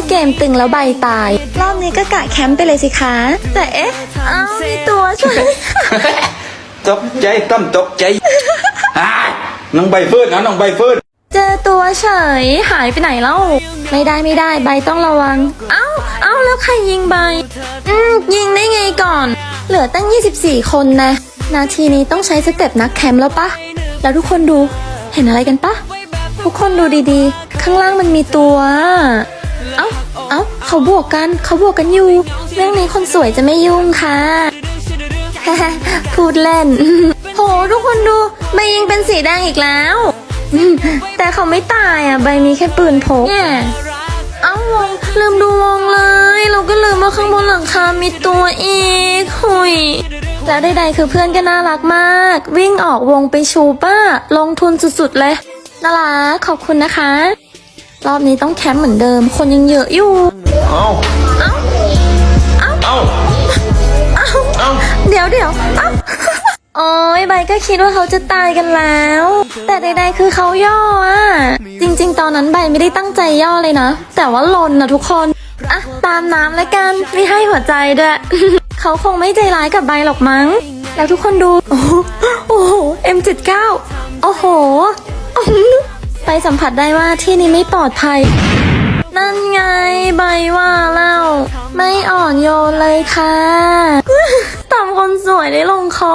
ถ้าเกมตึงแล้วใบตาย รอบนี้ก็กะแคมป์ไปเลยสิคะ แต่เอ๊ะเอ้ามีตัวช่วย ตกใจตั้มตกใจอ้ายน้องใบเฟิร์นนะน้องใบเฟิร์นเจอตัวเฉยหายไปไหนแล้วไม่ได้ไม่ได้ใบต้องระวัง เอ้าเอ้าแล้วใครยิงใบ อืมยิงได้ไงก่อน เหลือตั้ง 24 คนนะ นาทีนี้ต้องใช้สเต็ปนักแคมป์แล้วปะ แล้วทุกคนดูเห็นอะไรกันปะ ทุกคนดูดีๆ ข้างล่างมันมีตัว เอ้า เอ้า เขาบวกกัน เขาบวกกันอยู่ เรื่องนี้คนสวยจะไม่ยุ่งค่ะ พูดเล่น โห ทุกคนดู ใบยิงเป็นสีแดงอีกแล้ว แต่เขาไม่ตายอะ ใบมีแค่ปืนพกแง่เอ้าวง ลืมดูวงเลย เราก็ลืมว่าข้างบนหลังคา มีตัวอีก หุยแล้วใดๆคือเพื่อนก็น่ารักมาก วิ่งออกวงไปชูป้า ลงทุนสุดๆเลยน่ารักขอบคุณนะคะ รอบนี้ต้องแคมป์เหมือนเดิม คนยังเยอะอยู่ เอาเอ้าเอ้าเอาเอ้าเอาเดี๋ยวเดี๋ยวเอ้าโอ้ยใบก็คิดว่าเขาจะตายกันแล้ว แต่ใดๆคือเขาย่ออะ จริง ๆ ตอนนั้นใบไม่ได้ตั้งใจย่อเลยนะ แต่ว่าหลนนะทุกคน อะ ตามน้ำแล้วกัน ไม่ให้หัวใจด้วย เขาคงไม่ใจร้ายกับใบหรอกมั้ง แล้วทุกคนดู โอ้โหโอ้โห M79 โอ้โห ไปสัมผัสได้ว่าที่นี้ไม่ปลอดภัย นั่นไงใบว่าเล่า ไม่อ่อนโยนเลยค่ะต่ำคนสวยได้ลงคอ